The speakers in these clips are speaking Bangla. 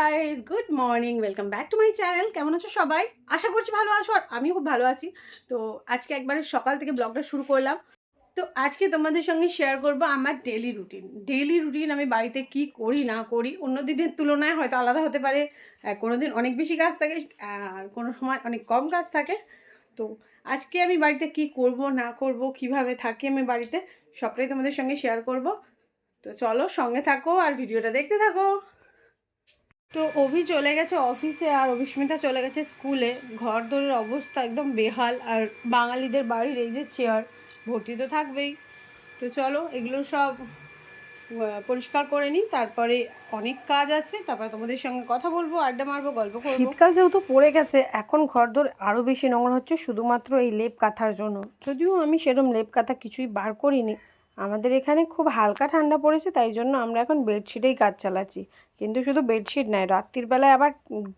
Guys good morning welcome back to my channel কেমন আছো সবাই? আশা করছি ভালো আছো আর আমি খুব ভালো আছি। তো আজকে একবারে সকাল থেকে ব্লগটা শুরু করলাম। তো আজকে তোমাদের সঙ্গে শেয়ার করব আমার ডেলি রুটিন ডেলি রুটিন আমি বাড়িতে কি করি, না করি, অন্য দিনের তুলনায় হয়তো আলাদা হতে পারে। কোনো দিন অনেক বেশি কাজ থাকে, আর কোনো সময় অনেক কম কাজ থাকে। তো আজকে আমি বাড়িতে কি করব, না করব, কীভাবে থাকি আমি বাড়িতে, সবটাই তোমাদের সঙ্গে শেয়ার করব। তো চলো সঙ্গে থাকো আর ভিডিওটা দেখতে থাকো। তো অভি চলে গেছে অফিসে আর অভিস্মিতা চলে গেছে স্কুলে ঘর দরের অবস্থা একদম বেহাল। আর বাঙালিদের বাড়ির এই যে চেয়ার ভর্তি তো থাকবেই। তো চলো, এগুলো সব পরিষ্কার করে নিই। তারপরে অনেক কাজ আছে। তারপরে তোমাদের সঙ্গে কথা বলব, আড্ডা মারবো, গল্প করব। শীতকাল যেহেতু পড়ে গেছে, এখন ঘর ঘরদোর আরও বেশি নোংরা হচ্ছে, শুধুমাত্র এই লেপ কাঁথার জন্য। যদিও আমি সেরকম লেপ কাঁথা কিছুই বার করিনি। আমাদের এখানে খুব হালকা ঠান্ডা পড়েছে তাই জন্য আমরা এখন বেডশিটেই কাজ চালাচ্ছি। কিন্তু শুধু বেডশিট নয় রাত্রির বেলায় আবার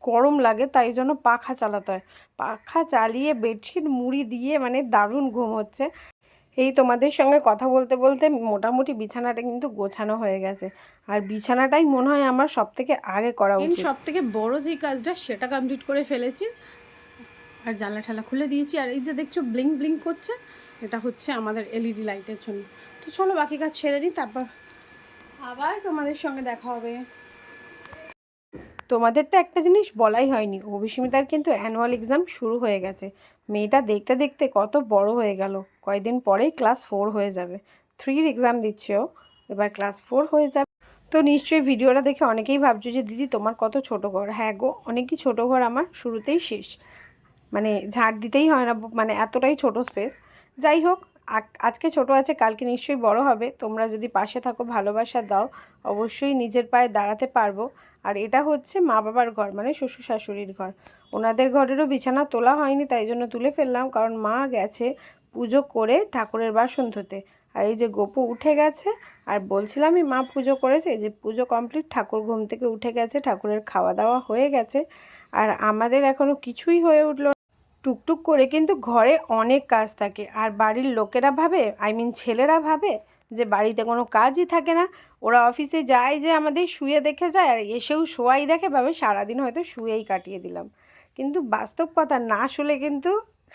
গরম লাগে তাই জন্য পাখা চালাতে হয়। পাখা চালিয়ে বেডশিট মুড়ি দিয়ে মানে দারুণ ঘুম হচ্ছে। এই তোমাদের সঙ্গে কথা বলতে বলতে মোটামুটি বিছানাটা কিন্তু গোছানো হয়ে গেছে। আর বিছানাটাই মনে হয় আমার সব থেকে আগে করা উচিত। সব থেকে বড় যে কাজটা সেটা কমপ্লিট করে ফেলেছি। আর জানলা ঠালা খুলে দিয়েছি। আর এই যে দেখছ ব্লিং ব্লিং করছে এটা হচ্ছে আমাদের এলইডি লাইটের জন্য। তো চলো বাকি কাজ ছেড়ে নিই তারপর আবার তোমাদের সঙ্গে দেখা হবে। তোমাদের তো একটা জিনিস বলাই হয়নি, অভিস্মিতার কিন্তু অ্যানুয়াল এক্সাম শুরু হয়ে গেছে। মেয়েটা দেখতে দেখতে কত বড় হয়ে গেল। কয়েকদিন পরেই ক্লাস ফোর হয়ে যাবে। থ্রির এক্সাম দিচ্ছে ও। এবার ক্লাস ফোর হয়ে যাবে। তো নিশ্চয়ই ভিডিওটা দেখে অনেকেই ভাবছ যে, দিদি, তোমার কত ছোট ঘর? হ্যাঁ গো অনেকই ছোট ঘর আমার শুরুতেই শেষ। মানে ঝাড় দিতেই হয় না মানে এতটাই ছোট স্পেস যাই হোক আজকে ছোট আছে, কালকে নিশ্চয়ই বড় হবে। তোমরা যদি পাশে থাকো, ভালোবাসা দাও, অবশ্যই নিজের পায়ে দাঁড়াতে পারব। আর এটা হচ্ছে মা বাবার ঘর মানে শ্বশুর শাশুড়ির ঘর। ওনাদের ঘরেরও বিছানা তোলা হয়নি, তাই জন্য তুলে ফেললাম, কারণ মা গেছে পুজো করে ঠাকুরের বাসন ধুতে। আর এই যে গোপু উঠে গেছে, আর বলছিলামই মা পুজো করেছে, এই যে পুজো কমপ্লিট, ঠাকুর ঘুম থেকে উঠে গেছে, ঠাকুরের খাওয়া দাওয়া হয়ে গেছে। আর আমাদের এখনও কিছুই হয়ে উঠল। টুকটুক করে কিন্তু ঘরে অনেক কাজ থাকে। আর বাড়ির লোকেরা ভাবে আই মিন ছেলেরা ভাবে যে বাড়িতে কোনো কাজই থাকে না। ওরা অফিসে যায় যে আমাদের শুয়ে দেখে যায় আর এসেও শোয়াই দেখে ভাবে সারাদিন হয়তো শুয়েই কাটিয়ে দিলাম। কিন্তু বাস্তব কথা না শুলে কিন্তু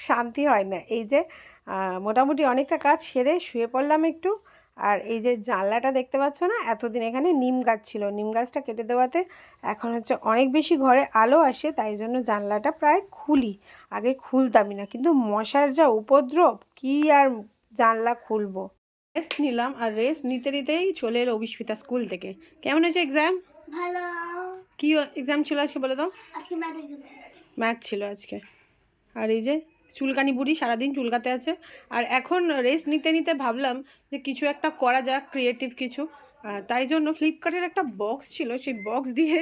শান্তি হয় না। এই যে মোটামুটি অনেকটা কাজ সেরে শুয়ে পড়লাম একটু। আর এই যে জানলাটা দেখতে পাচ্ছ না এতদিন এখানে নিম গাছ ছিল। নিম গাছটা কেটে দেওয়াতে এখন হচ্ছে অনেক বেশি ঘরে আলো আসে তাই জন্য জানলাটা প্রায় খুলি। আগে খুলতামই না কিন্তু মশার যা উপদ্রব কি আর জানলা খুলবো? রেস্ট নিলাম আর রেস্ট নিতে নিতেই চলে এলো অভিস্মিতা স্কুল থেকে। কেমন হয়েছে এক্সাম ভালো। কি এক্সাম ছিল আজকে বলে দাও আজকে ম্যাথ ম্যাথ ছিল আজকে। আর এই যে চুলকানি বুড়ি সারাদিন চুলকাতে আছে। আর এখন রেস্ট নিতে নিতে ভাবলাম যে কিছু একটা করা যাক ক্রিয়েটিভ কিছু। তাই জন্য ফ্লিপকার্টের একটা বক্স ছিল, সেই বক্স দিয়ে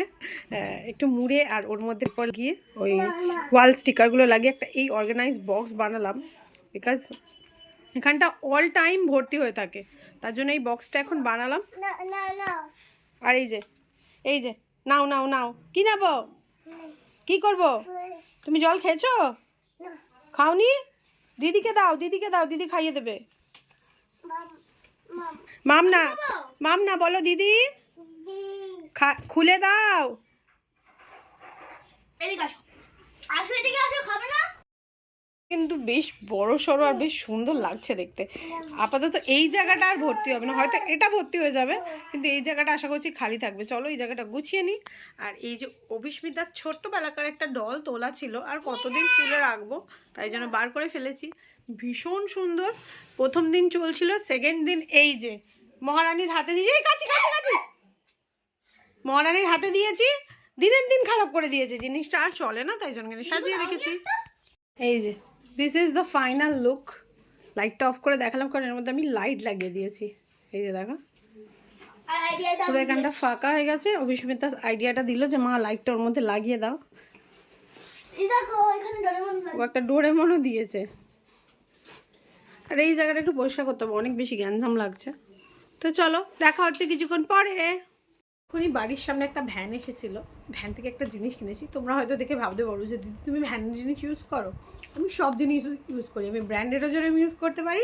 একটু মুড়ে আর ওর মধ্যে পর গিয়ে ওই ওয়াল স্টিকারগুলো লাগিয়ে একটা এই অর্গানাইজ বক্স বানালাম। বিকজ এখানটা অল টাইম ভর্তি হয়ে থাকে। তার জন্য এই বক্সটা এখন বানালাম। আর এই যে এই যে, নাও নাও নাও। কি নেব? কি করব? তুমি জল খেয়েছো? খাওনি? দিদিকে দাও দিদিকে দাও, দিদি খাইয়ে দেবে। মামনা মাম মাম না মাম না, বলো দিদি। খুলে দাও। এদিকে আসো। আসো, এদিকে আসো, খাবে না? কিন্তু বেশ বড় সড়ো আর বেশ সুন্দর লাগছে দেখতে। আপাতত এই জায়গাটা আর ভর্তি হবে না, হয়তো এটা ভর্তি হয়ে যাবে, কিন্তু এই জায়গাটা আশা করছি খালি থাকবে। চলো এই জায়গাটা গুছিয়ে নিই। আর এই যে অভিস্মিতার ছোট্টবেলাকার একটা ডল তোলা ছিল, আর কতদিন তুলে রাখব তাই জন্য বার করে ফেলেছি। ভীষণ সুন্দর। প্রথম দিন চলছিল সেকেন্ড দিন এই যে, মহারানীর হাতে দিয়েছি। কাছি কাছি কাছি মহারানীর হাতে দিয়েছি, দিনের দিন খারাপ করে দিয়েছে, জিনিসটা আর চলে না, তাই জন্য সাজিয়ে রেখেছি। এই যে this is the final look লাইটটা অফ করে দেখালাম কারণ এর মধ্যে আমি লাইট লাগিয়ে দিয়েছি। এই যে দেখো। পুরো এখানটা ফাঁকা হয়ে গেছে। অভিস্মিতা আইডিয়াটা দিল যে মা লাইটটা ওর মধ্যে লাগিয়ে দাও। ও একটা ডোরেমনও দিয়েছে। আর এই জায়গাটা একটু পরিষ্কার করতে হবে অনেক বেশি গ্যাঞ্জাম লাগছে। তো চলো দেখা হচ্ছে কিছুক্ষণ পরে। এখনই বাড়ির সামনে একটা ভ্যান এসেছিল। ভ্যান থেকে একটা জিনিস কিনেছি। তোমরা হয়তো দেখে ভাবতে পারো যে, দিদি, তুমি ভ্যানের জিনিস ইউজ করো? আমি সব জিনিস ইউজ করি। আমি ব্র্যান্ডেরও জন্য ইউজ করতে পারি,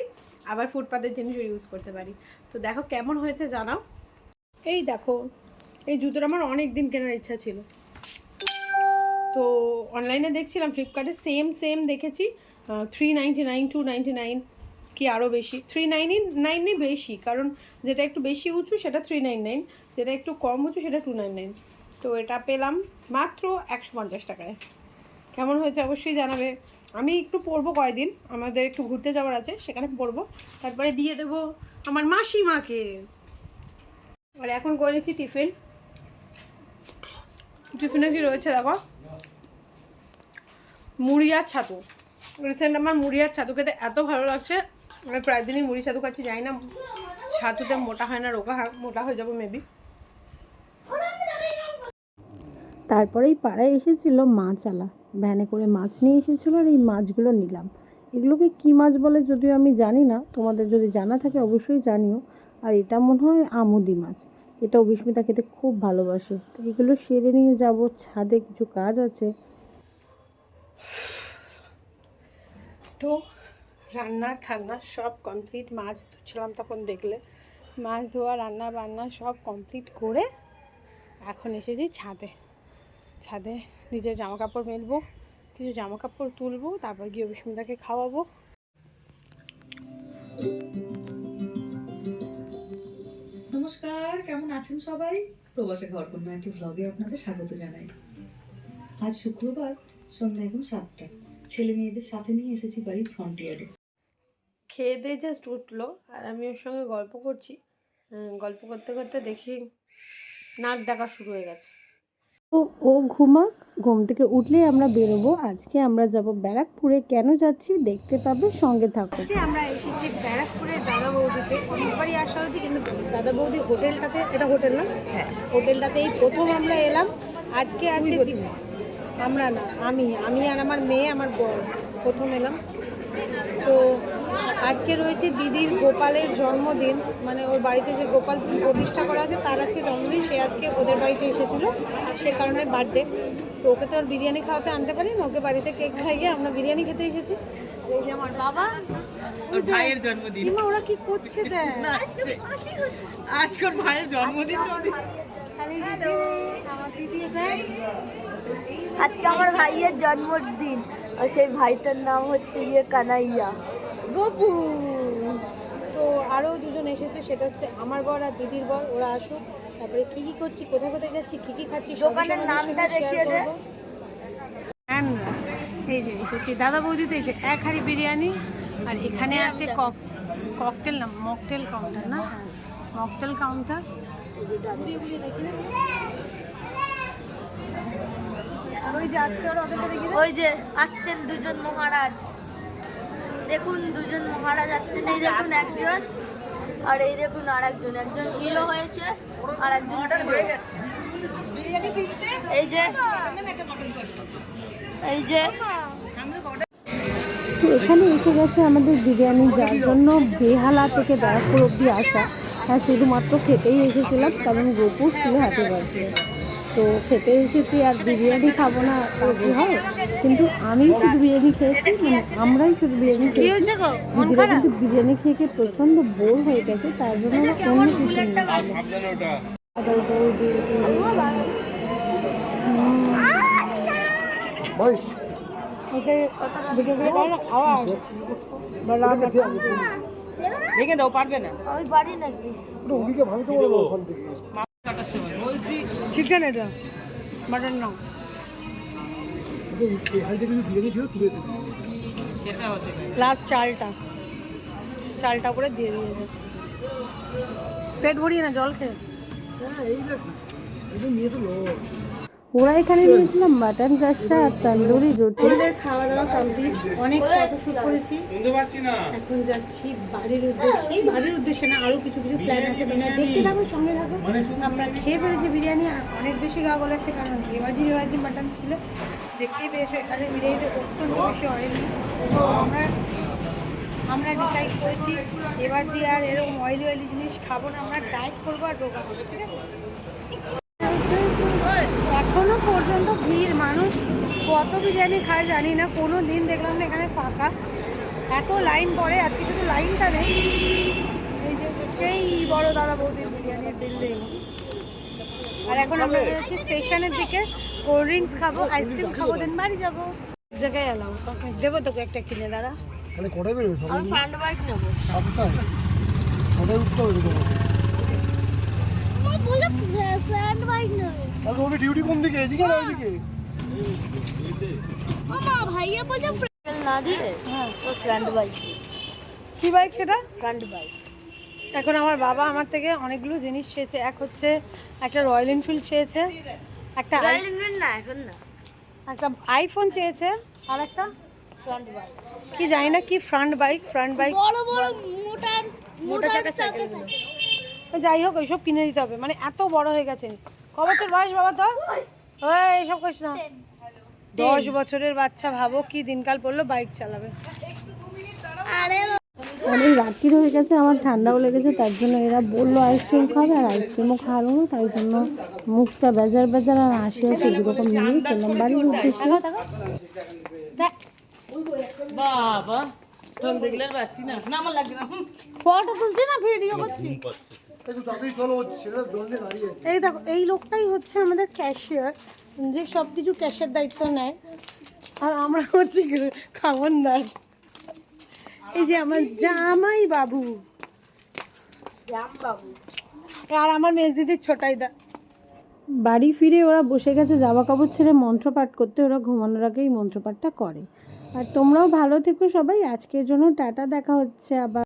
আবার ফুটপাতের জিনিসও ইউজ করতে পারি। তো দেখো কেমন হয়েছে জানাও। এই দেখো, এই জুতোটা আমার অনেক দিন কেনার ইচ্ছা ছিল। তো অনলাইনে দেখছিলাম ফ্লিপকার্টে সেম সেম দেখেছি। Three ninety nine two ninety nine কি আরও বেশি? থ্রি নাইনই নাইনে বেশি, কারণ যেটা একটু বেশি উঁচু, সেটা থ্রি নাইন নাইন যেটা একটু কম উঁচু সেটা টু নাইন নাইন তো এটা পেলাম মাত্র একশো পঞ্চাশ টাকায়। কেমন হয়েছে অবশ্যই জানাবে। আমি একটু পরবো কয়দিন, আমাদের একটু ঘুরতে যাওয়ার আছে, সেখানে পরবো। তারপরে দিয়ে দেবো আমার মাসিমাকে। আর এখন করে নিচ্ছি টিফিন। টিফিনে কি রয়েছে দেখো? মুড়ি আর ছাতু। রিসেন্ট আমার মুড়ি আর ছাতু খেতে এত ভালো লাগছে। আমি প্রায় দিনই মুড়ি ছাতু খাচ্ছি, জানি না, ছাতুতে মোটা হয় না, রোগা মোটা হয়ে যাব মেবি তারপরেই পাড়ায় এসেছিল মাছালা ভ্যানে করে মাছ নিয়ে এসেছিল আর এই মাছগুলো নিলাম। এগুলোকে কী মাছ বলে যদিও আমি জানি না, তোমাদের যদি জানা থাকে অবশ্যই জানিও। আর এটা মনে হয় আমুদি মাছ। এটা অভিস্মিতা খেতে খুব ভালোবাসে। তো এগুলো সেরে নিয়ে যাব, ছাদে কিছু কাজ আছে। তো রান্না, ঠান্না সব কমপ্লিট মাছ ধুচ্ছিলাম তখন দেখলে। মাছ ধোয়া রান্না বান্না সব কমপ্লিট করে এখন এসেছি ছাদে। ছাদে নিজের জামা কাপড় মেলবো কিছু জামা কাপড় তুলবো তারপর গিয়ে বিস্মিতাকে খাওয়াবো। নমস্কার কেমন আছেন সবাই? প্রবাসে ঘর কন্যা একটি ভ্লগে আপনাদের স্বাগত জানাই। আজ শুক্রবার সন্ধ্যা এখন সাতটা। ছেলে মেয়েদের সাথে নিয়ে এসেছি বাড়ির ফ্রন্টিয়ারে খেয়ে দিয়ে জাস্ট উঠল আর আমি ওর সঙ্গে গল্প করছি। গল্প করতে করতে দেখি নাক ডাকা শুরু হয়ে গেছে। তো ও ঘুমাক ঘুম থেকে উঠলেই আমরা বেরোবো। আজকে আমরা যাব ব্যারাকপুরে। কেন যাচ্ছি দেখতে পাবে সঙ্গে থাকো। আজকে আমরা এসেছি ব্যারাকপুরের দাদা বৌদিতে। অনেকবারই আসা হয়েছে কিন্তু দাদা বৌদি হোটেলটাতে এটা হোটেল না? হ্যাঁ হোটেলটাতে এই প্রথম আমরা এলাম। আজকে আছে আমরা না আমি আমি আর আমার মেয়ে আমার বর প্রথম এলাম। তো আজকে রয়েছে দিদির গোপালের জন্মদিন। মানে ওর বাড়িতে যে গোপাল প্রতিষ্ঠা করা আছে তার আজকে জন্মদিন। সে আজকে ওদের বাড়িতে এসেছিল। সে কারণে বার্থডে তো ওকে তো আর বিরিয়ানি খাওয়াতে আনতে পারি না ওকে বাড়িতে কেক খাইয়ে আমরা বিরিয়ানি খেতে এসেছি। এই যে আমার বাবা। ওর ভাইয়ের জন্মদিন। ওরা কি করছে দেখ? আজকে ওর ভাইয়ের জন্মদিন আজকে আমার ভাইয়ের জন্মদিন। আর সেই ভাইটার নাম হচ্ছে ইয়ে কানাইয়া। গপু। তো আরও দুজন এসেছে সেটা হচ্ছে আমার বর আর দিদির বর ওরা আসুক। তারপরে কি কি করছি কোথায় কোথায় যাচ্ছি কি কি খাচ্ছি দোকানের নামটা দেখিয়ে দে। এই যে এসেছি। দাদা বৌদিতে এই যে এক হাঁড়ি বিরিয়ানি আর এখানে আছে কক ককটেল না মকটেল কাউন্টার না? হ্যাঁ মকটেল কাউন্টার ওই যাচ্ছে ওরা ওদেরকে দেখি ওই যে আসছেন দুজন মহারাজ। দেখুন দুজন মহারাজ আসছেন। এই দেখুন একজন আর এই দেখুন আর একজন একজন হিরো হয়েছে আর একজন এই যে এই যে তো এখানে এসে গেছে আমাদের বিরিয়ানি যার জন্য বেহালা থেকে ব্যারাকপুর অব্দি আসা। হ্যাঁ শুধুমাত্র খেতেই এসেছিলাম কারণ গোপুর ছিল হ্যাপি বার্থডে তো খেতে এসেছি আর বিরিয়ানি খাব না তা কি হয়? কিন্তু আমি শুধু বিরিয়ানি খেয়েছি মানে আমরাই শুধু বিরিয়ানি খেয়েছি। মন দিদিরা কিন্তু বিরিয়ানি খেয়ে খেয়ে প্রচণ্ড বোর হয়ে গেছে তার জন্য অন্য কিছু না খাওয়া আছে ভেঙে দাও পারবে না? আমি বাড়ি নাকি? বলছি চিকেন এটা মাটন নাও সেটা হতে পারে লাস্ট চালটা চালটা করে দিয়ে দিয়েছে পেট ভরিয়ে না জল খেয়ে ওরা এখানে নিয়েছিলাম মাটন কষা আর তন্দুরি রুটি। আমাদের খাওয়া দাওয়া কমপ্লিট অনেক ফটোশ্যুট করেছি। না। এখন যাচ্ছি বাড়ির উদ্দেশ্যে। বাড়ির উদ্দেশ্যে না আরও কিছু কিছু প্ল্যান আছে। তোমরা দেখতে থাকো সঙ্গে থাকো। আমরা খেয়ে ফেলেছি বিরিয়ানি। আর অনেক বেশি গা গলাচ্ছে কারণ রেওয়াজি রেওয়াজি মাটন ছিল। দেখতেই পেয়েছ এখানে বিরিয়ানিটা অত্যন্ত বেশি অয়েলি তো আমরা আমরা ডিসাইড করেছি এবার দিয়ে আর এরকম অয়েলি অয়েলি জিনিস খাব না। আমরা ডায়েট করব আর রোগা হবে ঠিক আছে? এখনও পর্যন্ত ভিড় মানুষ কত বিরিয়ানি খায় জানি না কোনো দিন দেখলাম না এখানে ফাঁকা। এত লাইন পড়ে আজকে শুধু লাইনটা নেই। এই যে সেই বড় দাদা বৌদির বিরিয়ানির বিল্ডিং আর এখন আমরা যাচ্ছি স্টেশনের দিকে। কোল্ড ড্রিঙ্কস খাব আইসক্রিম খাব দেন বাড়ি যাব। জায়গায় এলাম। দেবো তোকে একটা কিনে দাঁড়া। তাহলে বেরোবে? আমি ফ্রান্ট বাইক নেব। কটায় উঠতে হবে তোমাকে ফ্রান্ট বাইক নেবে তাহলে ডিউটি কোন দিকে? এদিকে না ওইদিকে? মামা ভাইয়া বলছে না দিয়ে হ্যাঁ। ও ফ্রান্ট বাইক কি বাইক সেটা? ফ্রান্ট বাইক এখন আমার বাবা আমার থেকে অনেকগুলো জিনিস চেয়েছে। এক হচ্ছে একটা রয়্যাল এনফিল্ড চেয়েছে একটা রয়্যাল এনফিল্ড না এখন না। একটা আইফোন চেয়েছে আর একটা ফ্রান্ট বাইক কি জানি না কি ফ্রন্ট বাইক ফ্রন্ট বাইক বড় বড় মোটার মোটা চাকা সাইকেলগুলো যাই হোক ওইসব কিনে দিতে হবে। মানে এত বড় হয়ে গেছে। ক বছর বয়স বাবা তোর? ওই এইসব করিস না। দশ বছরের বাচ্চা ভাবো কি দিনকাল পড়ল বাইক চালাবে। আরে অনেক রাত্রি হয়ে গেছে আমার ঠান্ডাও লেগেছে তার জন্য এরা বলল আইসক্রিম খাবে আর আইসক্রিমও না তাই জন্য মুখটা বেজার বেজার আর হাসি হাসি দুরকম নিয়ে চললাম বাড়ির উদ্দেশ্যে। বাবা তখন দেখলে পাচ্ছি না। না আমার লাগবে না। ফটো তুলছি না ভিডিও করছি? এই দেখো এই লোকটাই হচ্ছে আমাদের ক্যাশিয়ার যে সব কিছু ক্যাশের দায়িত্ব নেয়। আর আমরা হচ্ছে খাওয়ানদার। এই যে আমার জামাই বাবু। আর আমার মেজদিদির ছোটাই দা বাড়ি ফিরে ওরা বসে গেছে জামা কাপড় ছেড়ে মন্ত্রপাঠ করতে ওরা ঘুমানোর আগে আগেই মন্ত্রপাঠটা করে। আর তোমরাও ভালো থেকো সবাই আজকের জন্য টাটা দেখা হচ্ছে আবার।